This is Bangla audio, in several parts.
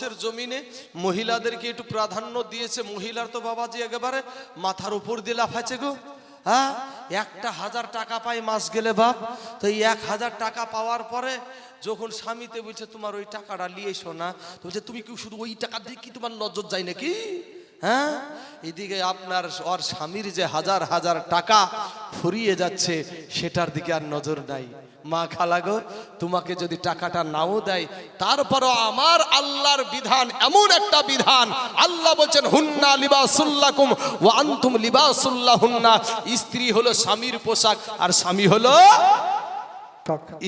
কচ্ছের জমিনে মহিলাদেরকে একটু প্রাধান্য দিয়েছে। মহিলার তো বাবাজি একেবারে মাথার উপর দিয়ে লাফাচ্ছে গো। হ্যাঁ? একটা হাজার টাকা পাই মাস গেলে বাপ। তো এই এক হাজার টাকা পাওয়ার পরে যখন স্বামীতে বলছে, তোমার ওই টাকাটা নিয়ে এসো না। তো বলছে, তুমি কি শুধু ওই টাকা দিয়ে কি তোমার নজর যায় নাকি? হ্যাঁ? এদিকে আপনার ওর স্বামীর যে হাজার হাজার টাকা ফুরিয়ে যাচ্ছে, সেটার দিকে আর নজর নাই। মা খালা গো, তোমাকে যদি টাকাটা নাও দেয়, তারপরও আমার আল্লাহর বিধান এমন একটা বিধান। আল্লাহ বলছেন, হুন্না লিবাসুল্লাকুম ওয়া আনতুম লিবাসুল্লাহ হুন্না স্ত্রী হলো স্বামীর পোশাক, আর স্বামী হলো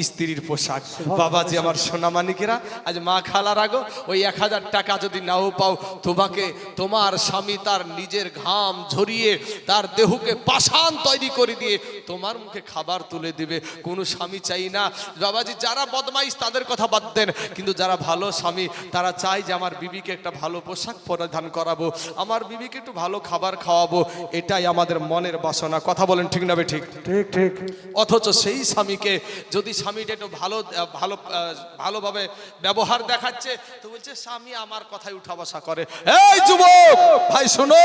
স্ত্রীর পোশাক। বাবাজি আমার সোনামানিকেরা আজ মা খালার আগো ওই এক হাজার টাকা যদি নাও পাও তোমাকে তোমার স্বামী তার নিজের ঘাম ঝরিয়ে তার দেহকে পাষাণ তৈরি করে দিয়ে তোমার মুখে খাবার তুলে দিবে। কোনো স্বামী চাই না। বাবাজি যারা বদমাইশ তাদের কথা বাদ দেন। কিন্তু যারা ভালো স্বামী তারা চায় যে আমার বিবিকে একটা ভালো পোশাক পরিধান করাবো। আমার বিবিকে একটু ভালো খাবার খাওয়াবো। এটাই আমাদের মনের বাসনা। কথা বলেন ঠিক না ঠিক? ঠিক ঠিক। অথচ সেই স্বামীকে যদি স্বামীটা একটু ভালো ভালো ভালোভাবে ব্যবহার দেখাচ্ছে, তো বলছে, স্বামী আমার কথায় উঠা বসা করে। এই যুবক, ভাই শোনো,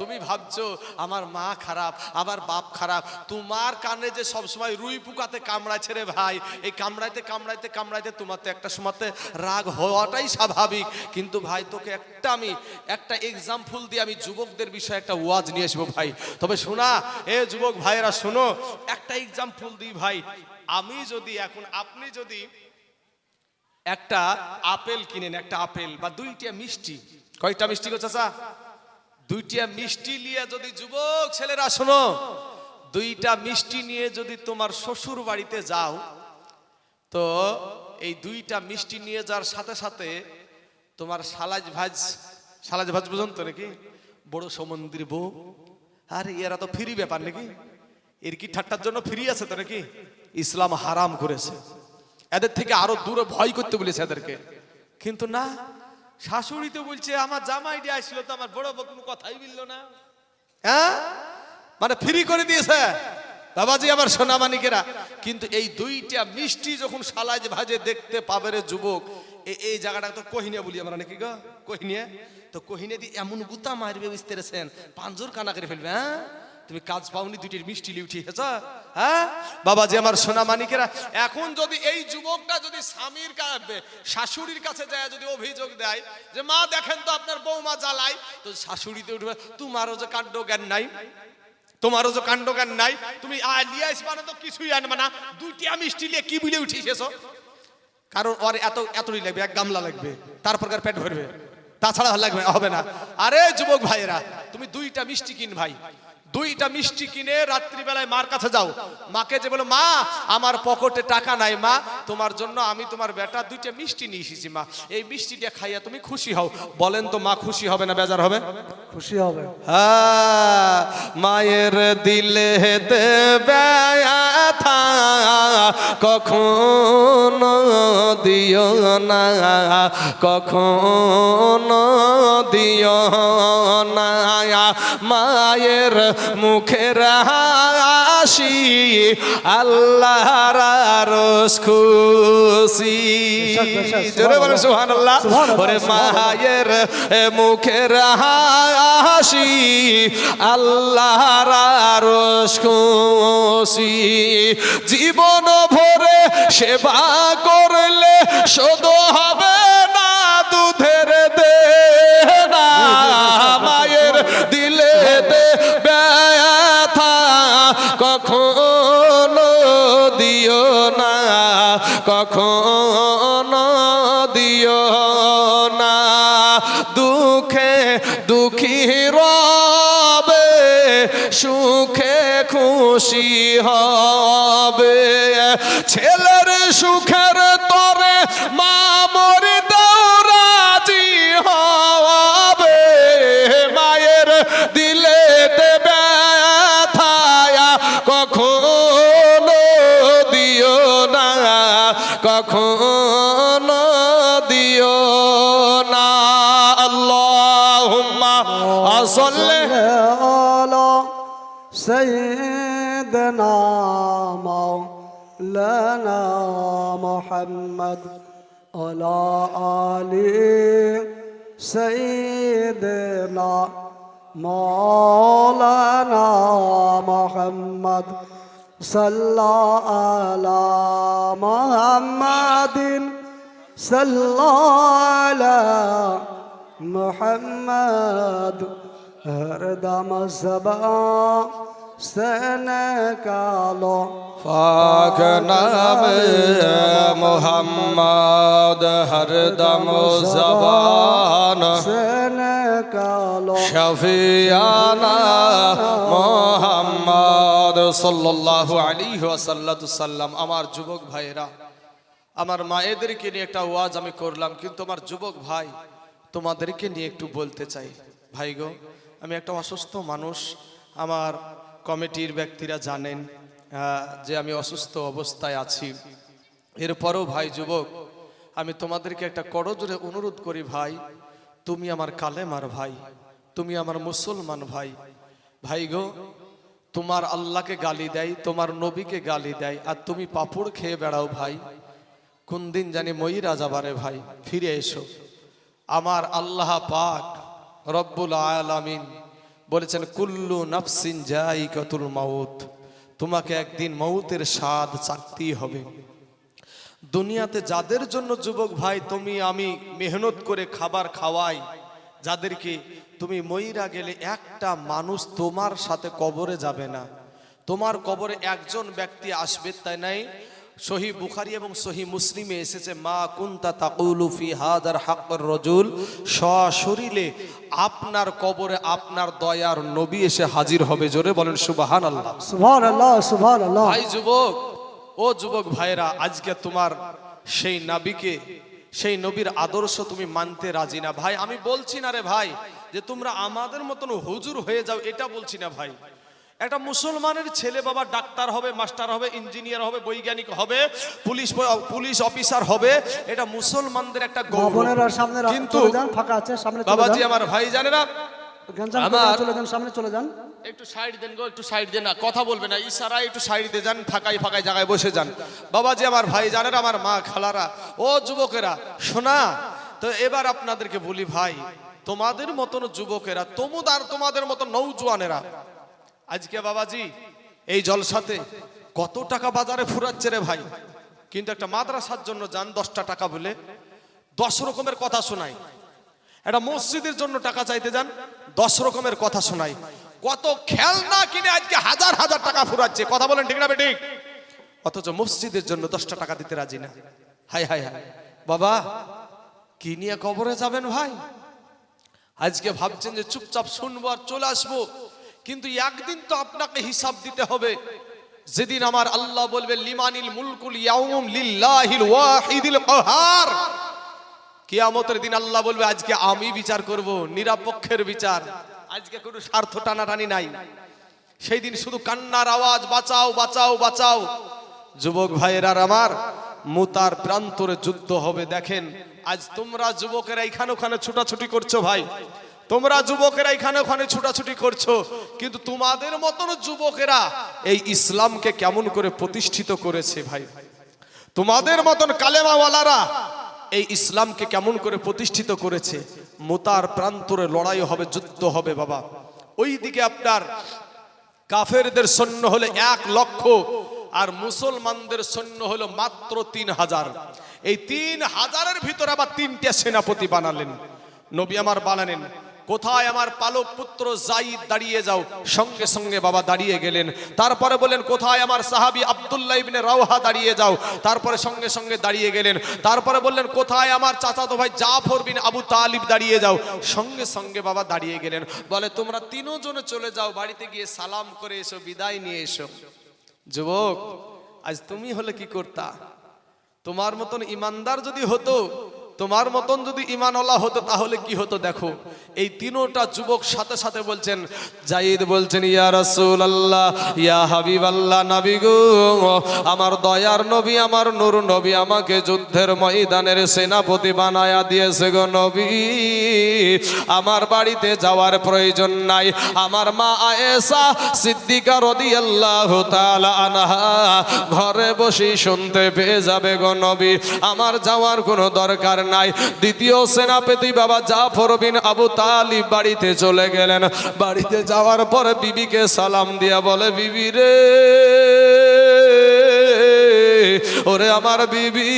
তুমি ভাবছ আমার মা খারাপ, আমার বাপ খারাপ, তোমার কানে যে সবসময় রুই পুকাতে কামড়াচ্ছে রে ভাই, এই কামড়াইতে কামড়াইতে কামড়াইতে তোমার তো একটা সময়তে রাগ হওয়াটাই স্বাভাবিক। কিন্তু ভাই, তোকে একটা আমি, একটা এক্সাম্পল দিয়ে আমি যুবকদের বিষয়ে একটা ওয়াজ নিয়ে আসব ভাই। তবে শোনা, এ যুবক ভাইয়েরা শোনো, একটা এক্সাম্পল দিই ভাই। আমি যদি এখন আপনি যদি একটা আপেল কিনেন, একটা আপেল বা দুইটা মিষ্টি। কয়টা মিষ্টি গো চাচা? দুইটা মিষ্টি নিয়ে যদি যুবক ছেলেরা শোনো, দুইটা মিষ্টি নিয়ে যদি তোমার শ্বশুর বাড়িতে যাও, তো এই দুইটা মিষ্টি নিয়ে যাওয়ার সাথে সাথে তোমার সালাজ ভাজ সালাজ ভাজ বুঝুন তো নাকি? বড় সমন্দির বউ। আরে, এরা তো ফ্রি ব্যাপার নাকি? এর কি ঠাট্টার জন্য ফ্রি আছে তো নাকি? ইসলাম হারাম করেছে। এদের থেকে আরও দূরে ভয় করতে বলেছে এদেরকে। কিন্তু না, শাশুড়ি তো বলছে, আমার জামাই দিয়ে আসছিল তো আমার বড় বউ, কোনো কথাই বলল না। হ্যাঁ? মানে ফ্রি করে দিয়েছে। বাবাজি আমার সোনামানিকেরা। কিন্তু এই দুইটা মিষ্টি যখন সালাজ ভাজে দেখতে পাবে রে যুবক এই জায়গাটা তো কহিনিয়া বলি আমরা নাকি গো? কহিনিয়া তো কহিনে দিয়ে এমন গুতা মারবে, বুঝতে পেরেছেন? পাঁচজোর কানা করে ফেলবে হ্যাঁ? তুমি কাজ পাওনি দুটির মিষ্টি লিউঠি হেছ হ্যাঁ? বাবা যে আমার সোনামানিকেরা এখন যদি এই যুবকটা যদি স্বামীর শাশুড়ির কাছে যায়, যদি অভিযোগ দেয় যে, মা, দেখেন তো আপনার বৌমা জ্বালাই তো শাশুড়িতে উঠবে, তোমারও যে কাণ্ড জ্ঞান নাই, তোমারও যে কাণ্ড জ্ঞান নাই, তুমি লিয়ে আসবা না তো কিছুই আনবা না। দুইটা মিষ্টি নিয়ে কি বিলে উঠিয়েছো কারণ ওর এত এতই লাগবে, এক গামলা লাগবে, তারপর পেট ভরবে, তাছাড়া লাগবে হবে না। আরে, যুবক ভাইয়েরা, তুমি দুইটা মিষ্টি কিন ভাই। দুইটা মিষ্টি কিনে রাত্রিবেলায় মার কাছে যাও। মাকে যে বলো মা আমার পকেটে টাকা নাই মা। তোমার জন্য আমি তোমার বেটা দুইটা মিষ্টি নিয়ে এসেছি মা। এই মিষ্টিটা খাইয়া তুমি খুশি হও। বলেন তো মা খুশি হবে না বেজার হবে? খুশি হবে। হ্যাঁ, মায়ের দিলে ব্যথা কখনো দিও না কখনো দিও না। মায়ের মুখের হাসি আল্লাহর আরশ খুশি। জোরে বলে সুবহানাল্লাহ। ওরে মায়ের মুখের হাসি আল্লাহর আরশ খুশি। জীবন ভরে সেবা করলে শোধ হবে না দুধের দে না মায়ের দিলে ব্যথা, কখনো দিও না, কখনো দিও না। দুঃখে দুঃখী রবে, সুখে খুশি হবে। ছেলের سيدنا مولانا محمد على آل سيدنا مولانا محمد صلى على محمد صلى على محمد. हरदम सबा सन कालो। फाक नाम मोहम्मद हरदम जबान सन कालो। शफियाना মোহাম্মদ সাল্লাল্লাহু আলাইহি ওয়াসাল্লাম আমার যুবক ভাইরা আমার মায়েদেরকে নিয়ে একটা ওয়াজ আমি করলাম কিন্তু আমার যুবক ভাই তোমাদেরকে নিয়ে একটু বলতে চাই। ভাই গো আমি একটা অসুস্থ মানুষ, আমার কমিটির ব্যক্তিরা জানেন যে আমি অসুস্থ অবস্থায় আছি। এরপরও ভাই যুবক, আমি তোমাদেরকে একটা করজোরে অনুরোধ করি ভাই, তুমি আমার কালেমার ভাই, তুমি আমার মুসলমান ভাই। ভাই গো, তোমার আল্লাহকে গালি দেয়, তোমার নবীকে গালি দেয়, আর তুমি পাপড় খেয়ে বেড়াও ভাই। কোন দিন জানি ময়ূরা যাবারে ভাই, ফিরে এসো। আমার আল্লাহ পাক রব্বুল আলামিন বলেছেন, কুল্লু নাফসিন কতুল মাউত। তোমাকে একদিন মৌতের স্বাদ চাকতেই হবে। দুনিয়াতে যাদের জন্য যুবক ভাই, তুমি, আমি মেহনত করে খাবার খাওয়াই, যাদেরকে তুমি মইরা গেলে একটা মানুষ তোমার সাথে কবরে যাবে না। তোমার কবরে একজন ব্যক্তি আসবে, তাই নাই? সহি বুখারি এবং সহি মুসলিমে এসেছে মা কুন্তা তাকুলু ফি হাদার হাক্কর রজুল? সশরীরে আপনার কবরে আপনার দয়ার নবী এসে হাজির হবে জোরে বলেন সুবাহান আল্লাহ সুবহান আল্লাহ সুবহান আল্লাহ ভাই যুবক ও যুবক ভাইরা আজকে তোমার সেই নাবিকে সেই নবীর আদর্শ তুমি মানতে রাজি না। ভাই আমি বলছি না রে ভাই যে তোমরা আমাদের মতন হুজুর হয়ে যাও এটা বলছি না ভাই। একটা মুসলমানের ছেলে বাবা ডাক্তার হবে মাস্টার হবে ইঞ্জিনিয়ার হবে বৈজ্ঞানিক হবে পুলিশ পুলিশ অফিসার হবে এটা মুসলমানদের একটা সামনে কিন্তু ফাঁকা আছে সামনে বাবাজি আমার ভাই জানে না। আমার- চলে যান সামনে চলে যান। একটু সাইড দেন গো একটু সাইড দেন না কথা বলবে না। ইশারা একটু সাইড দিয়ে যান ফাঁকাই ফাঁকাই জায়গায় বসে যান। বাবাজি আমার ভাই জানেন আমার মা খালারা। ও যুবকেরা শোনা তো এবার আপনাদেরকে বলি ভাই তোমাদের মতন যুবকেরা তোমদার তোমাদের মতন নৌজওয়ানেরা আজকে বাবাজি, এই জলসাতে কত টাকা বাজারে ফুরাচ্ছে রে ভাই? কিন্তু একটা মাদ্রাসার জন্য যান দশটা টাকা বলে দশ রকমের কথা শোনায়। একটা মসজিদের জন্য টাকা চাইতে যান, দশ রকমের কথা শোনাই কত খেলনা কিনে আজকে হাজার হাজার টাকা ফুরাচ্ছে, কথা বলেন ঠিক না বেঠিক অথচ মসজিদের জন্য দশটা টাকা দিতে রাজি না। হাই হাই হাই বাবা, কি নিয়ে কবরে যাবেন ভাই? আজকে ভাবছেন যে চুপচাপ শুনব আর চলে আসব। কিন্তু একদিন তো আপনাকে হিসাব দিতে হবে। যেদিন আমার আল্লাহ বলবে, লিমানিল মুলকুল ইয়াউম লিল্লাহিল ওয়াহিদিল কাহার কিয়ামতের দিন আল্লাহ বলবে, আজকে আমি বিচার করব, নিরাপক্ষের বিচার। আজকে কোনো স্বার্থ টানাটানি নাই। সেই দিন শুধু কান্নার আওয়াজ, বাঁচাও বাঁচাও বাঁচাও। যুবক ভাইয়েরা আমার মুতার প্রান্তরে যুদ্ধ হবে, দেখেন। আজ তোমরা যুবকেরা এখানে ওখানে ছুটাছুটি করছ ভাই। তোমরা যুবকেরা এখানে ওখানে ছুটাছুটি করছ, কিন্তু তোমাদের মতন যুবকেরা এই ইসলামকে কেমন করে প্রতিষ্ঠিত করেছে ভাই? তোমাদের মতন কালেমাওয়ালারা এই ইসলামকে কেমন করে প্রতিষ্ঠিত করেছে? মোতার প্রান্তরে লড়াই হবে, যুদ্ধ হবে বাবা। ওই দিকে আপনার কাফেরদের সৈন্য হলে এক লক্ষ আর মুসলমানদের সৈন্য হলো মাত্র তিন হাজার। এই তিন হাজারের ভিতরে আবার তিনটে সেনাপতি বানালেন। নবী আমার বানালেন। কোথায় আমার পালক পুত্র জাইদ দাঁড়িয়ে যাও? সঙ্গে সঙ্গে বাবা দাঁড়িয়ে গেলেন। তারপরে বলেন কোথায় আমার সাহাবী আব্দুল্লাহ ইবনে রাওহা দাঁড়িয়ে যাও? তারপরে সঙ্গে সঙ্গে দাঁড়িয়ে গেলেন। তারপরে বললেন, কোথায় আমার চাচাতো ভাই জাফর বিন আবু তালিব দাঁড়িয়ে যাও? সঙ্গে সঙ্গে বাবা দাঁড়িয়ে গেলেন। বলে, তোমরা তিনজনে চলে যাও, বাড়িতে গিয়ে সালাম করে এসো, বিদায় নিয়ে এসো। যুবক, আজ তুমি হলে কি করতা? তোমার মতন ইমানদার যদি হতো তোমার মতন যদি ইমানওয়ালা হতো, তাহলে কি হতো দেখো? এই তিনোটা যুবক সাথে সাথে বলছেন, জাইদ বলছেন, ইয়া রাসূল আল্লাহ ইয়া হাবিব আল্লাহ নবী গো, আমার দয়ার নবী, আমার নূর নবী আমাকে যুদ্ধের ময়দানের সেনাপতি বানায়া দিয়েছে গো নবী। আমার বাড়িতে যাওয়ার প্রয়োজন নাই। আমার মা আয়েশা সিদ্দিকা রাদিয়াল্লাহু তাআলা আনহা ঘরে বসেই শুনতে পেয়ে যাবে গো নবী। আমার যাওয়ার কোনো দরকার নাই। দ্বিতীয় সেনাপতি বাবা জাফর বিন আবু তালিব বাড়িতে চলে গেলেন। বাড়িতে যাওয়ার পরে বিবিকে সালাম দিয়া বলে, বিবি রে, ওরে আমার বিবি,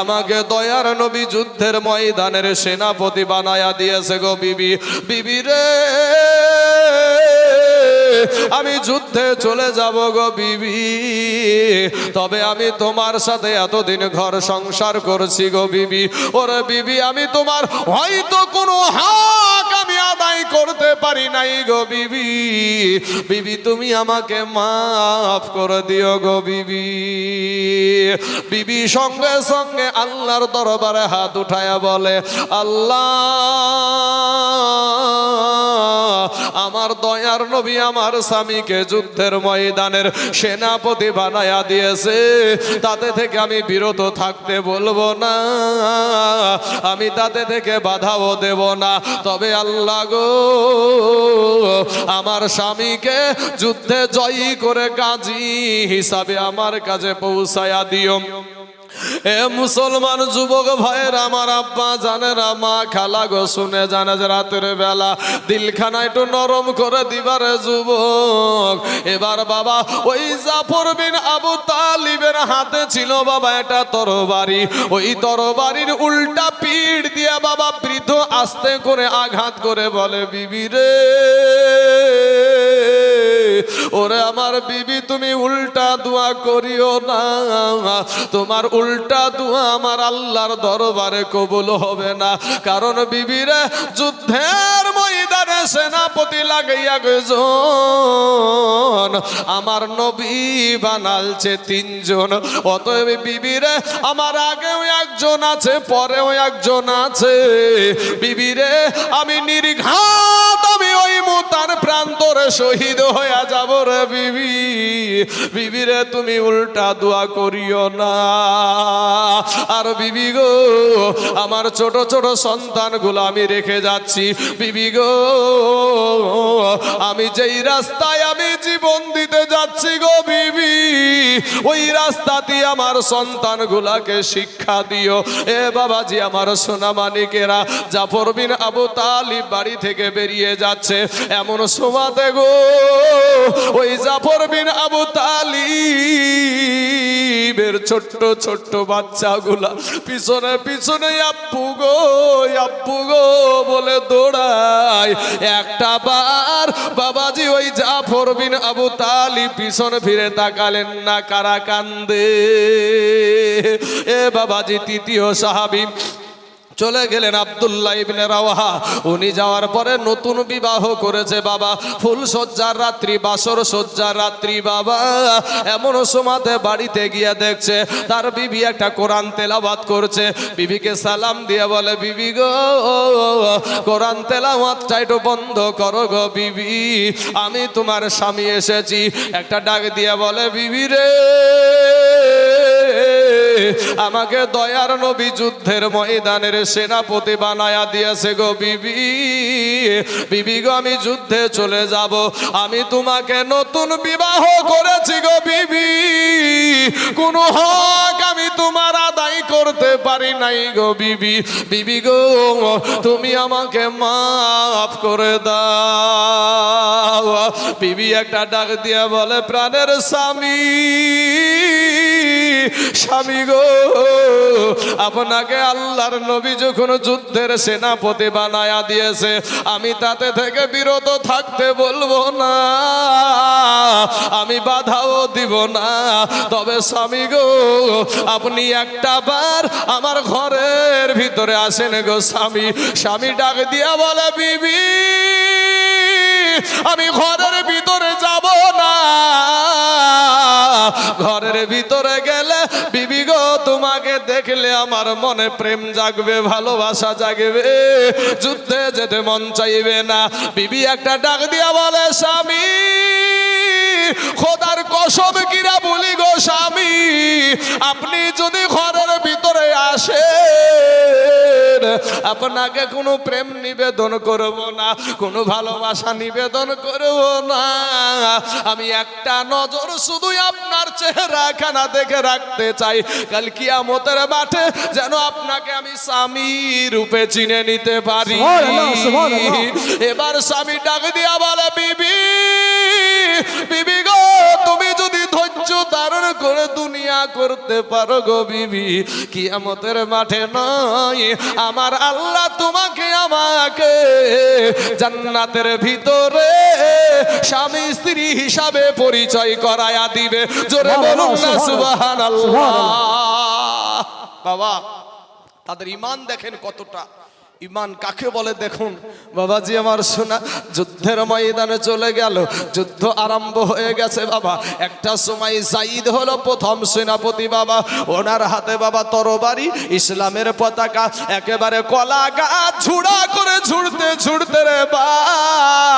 আমাকে দয়ার নবী যুদ্ধের ময়দানের সেনাপতি বানায়া দিয়েছে গো বিবি। বিবি রে আমি যুদ্ধে চলে যাব গো বিবি। তবে আমি তোমার সাথে এতদিন ঘর সংসার করছি গো বিবি। ওরে বিবি, আমি তোমার হয়তো কোনো হাক আমি আদায় করতে পারি নাই গো বিবি। বিবি, তুমি আমাকে মাফ করে দিও গো বিবি। বিবি, সঙ্গে সঙ্গে আল্লাহর দরবারে হাত উঠায়া বলে, আল্লাহ, আমার দয়ার নবী আমার স্বামীকে যুদ্ধের ময়দানের সেনাপতি বানায়া দিয়েছে। তাতে থেকে আমি বিরত থাকতে বলব না। আমি তাতে থেকে বাধাও দেব না। তবে আল্লাহ গো, আমার স্বামীকে যুদ্ধে জয়ী করে কাজী হিসাবে আমার কাছে পৌঁছায়া দিও। এ মুসলমান যুবক ভাইয়ের, আমার আব্বা জানেরা, মা খালা গো, শুনে জানে যে রাতের বেলা দিলখানা একটু নরম করে দিবারে যুবক। এবার বাবা, ওই জাফর বিন আবু তালিবের হাতে ছিল বাবা এটা তরবারি। ওই তরবারির উল্টা পিঠ দিয়ে বাবা বৃদ্ধ আস্তে করে আঘাত করে বলে, বিবি রে ওরে আমার বিবি, তুমি উল্টা দোয়া করিও না। তোমার উল্টা দোয়া আমার আল্লাহর দরবারে কবুল হবে না। কারণ বিবিরে যুদ্ধের ময়দানে সেনাপতি লাগাইয়া গেজন আমার নবী বানালছে তিনজন। অতএব বিবিরে আমার আগেও একজন আছে, পরেও একজন আছে। বিবিরে আমি নির্ঘাত মুতার প্রান্তরে শহীদ হইয়া যাব রে বিবি। বিবি রে, তুমি উল্টা দোয়া করিও না। আর বিবি গো, আমার ছোট ছোট সন্তানগুলো আমি রেখে যাচ্ছি। বিবি গো, আমি যেই রাস্তায় আমি জীবন দিতে যাচ্ছি গো বিবি, ওই রাস্তাতে আমার সন্তানগুলাকে শিক্ষা দিও। এ বাবাজি, আমার সোনামানিকেরা, জাফর বিন আবু তালিব বাড়ি থেকে বেরিয়ে যাচ্ছে। এমন সোমাতে গো ওই জাফর বিন আবু তালিবের ছোট্ট ছোট্ট বাচ্চাগুলা পিছনে পিছনে আব্বু গো আব্বু গো বলে দৌড়ায়। একটা বার বাবাজি ওই জাফর বিন আবু তালিব পিছন ফিরে তাকালেন না, কারা কান্দে? এ বাবাজি, তৃতীয় সাহাবি চলে গেলেন আব্দুল্লাহ ইবনে রাওয়াহা। উনি যাওয়ার পরে নতুন বিবাহ করেছে, বাবা। ফুল সজ্জার রাত্রি, বাসর সজ্জার রাত্রি, বাবা। এমন সময়তে বাড়িতে গিয়ে দেখছে, তার বিবি একটা কোরআন তেলাওয়াত করছে। বিবিকে সালাম দিয়ে বলে, বিবি গো, কোরআন তেলাওয়াতটা একটু বন্ধ করো গো বিবি। আমি তোমার স্বামী এসেছি। একটা ডাক দিয়ে বলে, বিবি রে আমাকে দয়ার নবী যুদ্ধের ময়দানের সেনাপতি বানায়া দিয়েছে গো বিবি। বিবি গো, আমি যুদ্ধে চলে যাব। আমি তোমাকে নতুন বিবাহ করেছি গো বিবি। কোন হক আমি তোমার আদায় করতে পারি নাই গো বিবি। বিবি গো, তুমি আমাকে মাফ করে দাও। বিবি একটা ডাক দিয়ে বলে, প্রাণের স্বামী স্বামী গো, আপনাকে আল্লাহর নবী যখন যুদ্ধের সেনাপতি বানায়া দিয়েছে, আমি তাতে থেকে বিরত থাকতে বলব না, আমি বাধাও দিব না। তবে স্বামী গো, আপনি একটা বার আমার ঘরের ভিতরে আসেন গো স্বামী। স্বামী ডাক দিয়া বলে, বিবি আমি ঘরের ভিতরে যাব না। ঘরের ভিতরে গেলে, বিবি গো, তোমাকে দেখলে আমার মনে প্রেম জাগবে, ভালোবাসা জাগবে। যুদ্ধে যেতে মন চাইবে না। বিবি একটা ডাক দিয়া বলে, স্বামী, খোদার কসম কিরা বলি গো, স্বামী, আপনি যদি ঘরের ভিতরে আসেন আপনাকে কোনো প্রেম নিবেদন করব না কোনো ভালোবাসা নিবেদন করব না। আমি একটা নজর শুধু আপনার চেহারা খানা দেখে রাখতে চাই। কাল কিয়ামতের মাঠে যেন আপনাকে আমি স্বামী রূপে চিনে নিতে পারি। এবার স্বামী ডাক দিয়া বলে বিবি বিবি গো তুমি ধৈর্য ধারণ করে দুনিয়া করতে পারো গো বিবি। কিয়ামতের মাঠে নয় আমার আল্লাহ তোমাকে আমাকে জান্নাতের ভিতরে স্বামী স্ত্রী হিসাবে পরিচয় করায়া দিবে। জোরে বলুন না সুবহানাল্লাহ। বাবা তাদের ইমান দেখেন কতটা। ইমান কাকে বলে দেখুন? বাবাজি আমার শোনা, যুদ্ধের ময়দানে চলে গেল, যুদ্ধ আরম্ভ হয়ে গেছে বাবা। একটা সময় জাইদ হলো প্রথম সেনাপতি বাবা। ওনার হাতে বাবা তরবারি, ইসলামের পতাকা, একেবারে কলা গাছ, ঝুড়া করে ঝুড়তে ঝুড়তে রে বাপ।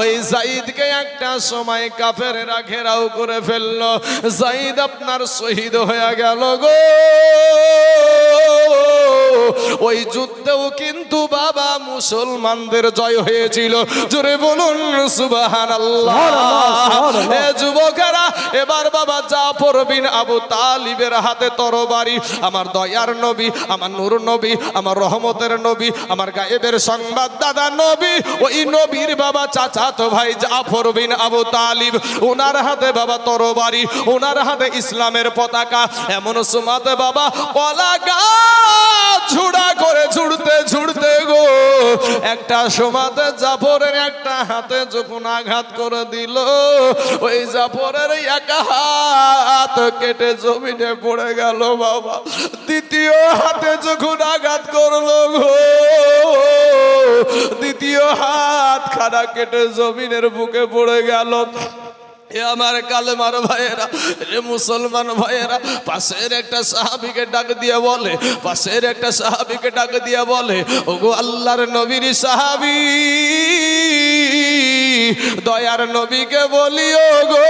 ওই জাইদকে একটা সময় কাফেরেরা ঘেরাও করে ফেলল। জাইদ আপনার শহীদ হয়ে গেল গো। ওই যুদ্ধেও কিন্তু বাবা মুসলমানদের জয় হয়েছিল। জোরে বলুন সুবাহান এ যুবকেরা এবার বাবা যা বিন আবু তালিবের হাতে তরবারি। আমার দয়ার নবী আমার নূর নবী আমার রহমতের নবী আমার গায়েবের সংবাদ দাদা নবী ওই নবীর বাবা চাচাতো ভাই জাফর বিন আবু তালিব ওনার হাতে বাবা তরবারি ওনার হাতে ইসলামের পতাকা। এমন সুমাতে বাবা কলা গাছ ঝুড়া করে ঝুড়তে ঝুড়তে গো, একটা সমাতে জাফরের একটা হাতে যখন আঘাত করে দিল, ওই জাফরের এক হাত কেটে জমিনে পড়ে গেল বাবা। দ্বিতীয় হাতে যখন আঘাত করল গো, দ্বিতীয় হাত খানা কেটে জমিনের বুকে পড়ে গেল। এ আমার কালেমার ভাইয়েরা রে মুসলমান ভাইয়েরা, পাশের একটা সাহাবিকে ডাক দিয়ে বলে, পাশের একটা সাহাবিকে ডাক দিয়ে বলে, ওগো আল্লাহর নবীর সাহাবি, দয়ার নবীকে বলিও গো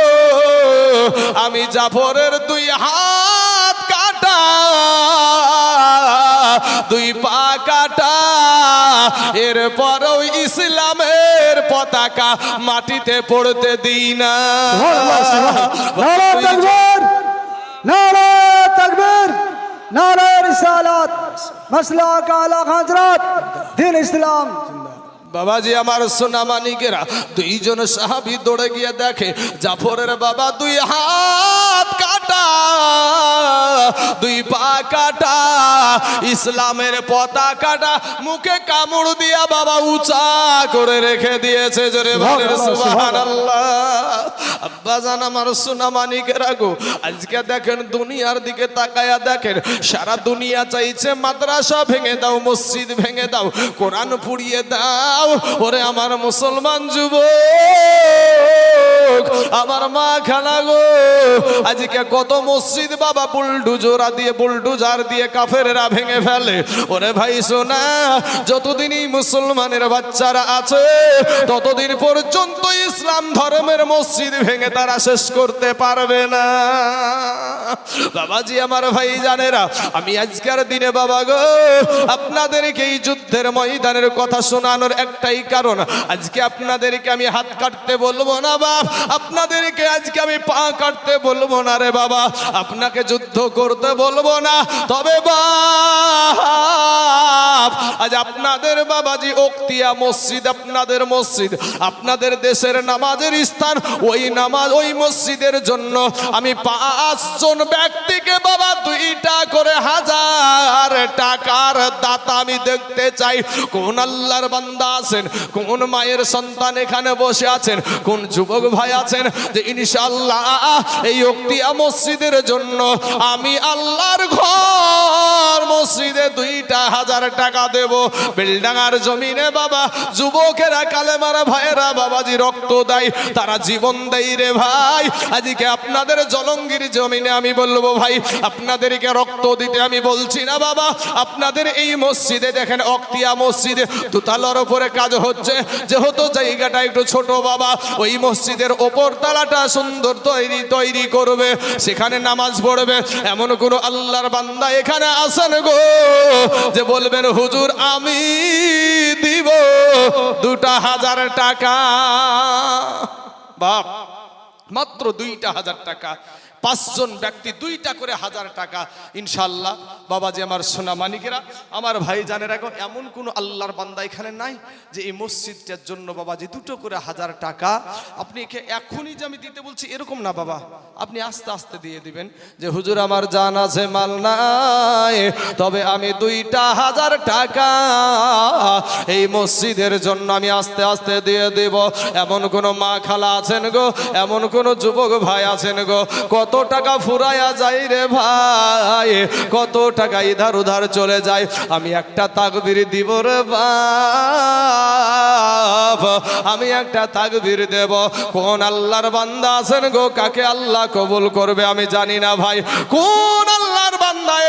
আমি জাফরের দুই হাত কাটা, দুই পা কাটা, এরপরও ইসলামের পতাকা মাটিতে পড়তে দিই না। নারা তকবীর নারা তকবীর নারা রিসালাত মাসলা কালা হযরত দিন ইসলাম। বাবাজি আমার সোনা মানিকেরা দুইজন সাহাবি দৌড়ে গিয়ে দেখে জাফরের বাবা দুই হাত কাটা দুই পা কাটা ইসলামের পতাকাটা মুখে কামড় দিয়া বাবা উঁচা করে রেখে দিয়েছে জোরে ভালের সুবহানাল্লাহ। আব্বা জান আমার সোনা মানিকেরা গো আজকে দেখেন দুনিয়ার দিকে তাকায়া দেখেন সারা দুনিয়া চাইছে মাদ্রাসা ভেঙে দাও মসজিদ ভেঙে দাও কোরআন পুড়িয়ে দাও ওরে আমার মুসলমান যুবক, আমার মা খানা গো, আজকে কত মসজিদ বাবা বুলডুজোরা দিয়ে, বুলডুজার দিয়ে কাফেরেরা ভেঙে ফেলে। ওরে ভাই সোনা, যতদিনই মুসলমানের বাচ্চারা আছে, ততদিন পর্যন্ত ইসলাম ধর্মের মসজিদ ভেঙে তারা শেষ করতে পারবে না। বাবাজি, আমার ভাই জানেরা, আমি আজকের দিনে বাবা গো, আপনাদেরকে এই যুদ্ধের ময়দানের কথা শোনানোর একটাই কারণ, আজকে আপনাদেরকে আমি হাত কাটতে বলব না বাপ, আপনাদেরকে আজকে আমি পা কাটতে বলব না রে বাবা, আপনাকে যুদ্ধ করতে বলব না, তবে বাপ, আজ আপনাদের বাবাজি ওক্তিয়া মসজিদ, আপনাদের মসজিদ, আপনাদের দেশের নামাজের স্থান, ওই নামাজ, ওই মসজিদের জন্য আমি পাঁচজন ব্যক্তিকে বাবা দুইটা করে হাজার টাকার দাতা আমি দেখতে চাই, কোন আল্লাহর বান্দা আছেন? কোন মায়ের সন্তান এখানে বসে আছেন? কোন যুবক ভাই আছেন? যে ইনশাল্লাহ এই অক্তিয়া মসজিদের জন্য আমি আল্লাহর ঘর মসজিদে দুইটা হাজার টাকা দেব। বেলডাঙ্গার জমিনে বাবা, যুবকেরা, কালেমারা ভাইয়েরা, বাবাজি রক্ত দেয়, তারা জীবন দেয় রে ভাই। আজকে আপনাদের জলঙ্গির জমিনে আমি বলব ভাই, আপনাদেরকে রক্ত দিতে আমি বলছি না বাবা। আপনাদের এই মসজিদে দেখেন, অক্তিয়া মসজিদে দুতলার উপরে কাজ হচ্ছে। যেহেতু জায়গাটা একটু ছোট বাবা, ওই মসজিদের ওপর তালাটা সুন্দর তৈরি তৈরি করবে, সেখানে নামাজ পড়বে। এমন কোন আল্লাহর বান্দা এখানে আসেন গো, যে বলবেন, হুজুর, আমি দিব দুটা হাজার টাকা। বাপ, মাত্র দুইটা হাজার টাকা। পাঁচজন ব্যক্তি দুইটা করে হাজার টাকা ইনশাল্লাহ বাবাজি, আমার সোনা মানিকেরা, আমার ভাই জানে রাখো এমন কোনো আল্লাহর বান্দা এখানে নাই যে এই মসজিদটার জন্য বাবাজি দুটো করে হাজার টাকা। আপনি এখনই যে আমি দিতে বলছি, এরকম না বাবা। আপনি আস্তে আস্তে দিয়ে দিবেন যে, হুজুর, আমার জান আছে, মাল নাই। তবে আমি দুইটা হাজার টাকা এই মসজিদের জন্য আমি আস্তে আস্তে দিয়ে দেব। এমন কোন মা খালা আছেন গো, এমন কোন যুবক ভাই আছেন গো, কত টাকা ফুরাইয়া যাই রে ভাই? কত টাকা ইধার উধার চলে যায়? আমি একটা তাকবির দিব রে বাপ। আমি একটা তাকবির দেব। কোন আল্লাহর বান্দা আছেন গো? কাকে আল্লাহ কবুল করবে আমি জানি না ভাই। কোন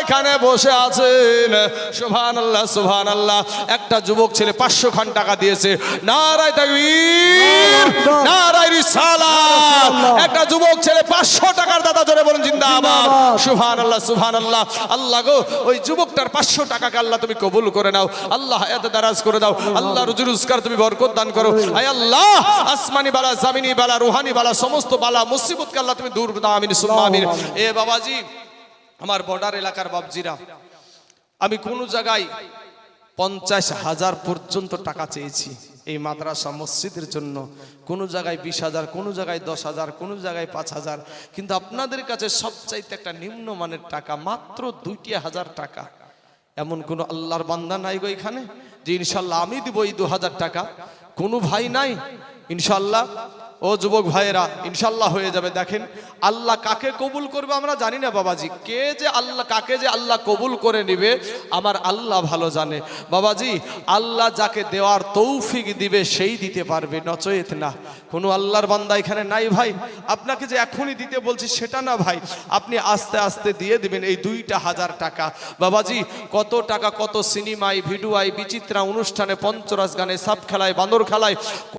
এখানে বসে আছেন। সুবহান আল্লাহ সুবহান আল্লাহ একটা যুবক ছেলে পাঁচশো খান টাকা দিয়েছে। নারায় তাকবীর নারায় রিসালাত। একটা যুবক ছেলে পাঁচশো টাকার দাদা জোরে বলুন জিন্দাবাদ। সুবহান আল্লাহ সুবহান আল্লাহ আল্লাহ গো ওই যুবকটার পাঁচশো টাকাকে আল্লাহ তুমি কবুল করে নাও। আল্লাহ এত দারাজ করে দাও। আল্লাহ রুজি রোজগার তুমি বরকত দান করো। আয় আল্লাহ আসমানি বালা জামিনী বালা রুহানি বালা সমস্ত বালা মুসিবতকে আল্লাহ তুমি দূর দাও আমিন সুম্মা আমিন। এ বাবাজি আমার বর্ডার এলাকার বাবজিরা আমি কোনো জায়গায় পঞ্চাশ হাজার পর্যন্ত টাকা চেয়েছি। এই মাদ্রাসা মসজিদের জন্য কোনো জায়গায় বিশ হাজার, কোনো জায়গায় দশ হাজার, কোনো জায়গায় পাঁচ হাজার। কিন্তু আপনাদের কাছে সবচাইতে একটা নিম্নমানের টাকা, মাত্র দুইটি হাজার টাকা। এমন কোনো আল্লাহর বান্দা নাই গো এখানে, যে ইনশাল্লাহ আমি দিব এই দু হাজার টাকা। কোনো ভাই নাই, ইনশাল্লাহ ও যুবক ভাইয়েরা ইনশাল্লাহ হয়ে যাবে। দেখেন, আল্লাহ কাকে কবুল করবে আমরা জানি না বাবাজি। কে যে আল্লাহ, কাকে যে আল্লাহ কবুল করে নিবে, আমার আল্লাহ ভালো জানে। বাবাজি, আল্লাহ যাকে দেওয়ার তৌফিক দিবে, সেই দিতে পারবে নচয়েত না। কোনো আল্লাহর বান্দা এখানে নাই ভাই। আপনাকে যে এখনই দিতে বলছি, সেটা না ভাই। আপনি আস্তে আস্তে দিয়ে দিবেন এই দুইটা হাজার টাকা। বাবাজি, কত টাকা, কত সিনেমায়, ভিডিওয়, বিচিত্রা অনুষ্ঠানে পঞ্চরাস গানে সাপ খেলায় বান্দর খেলায়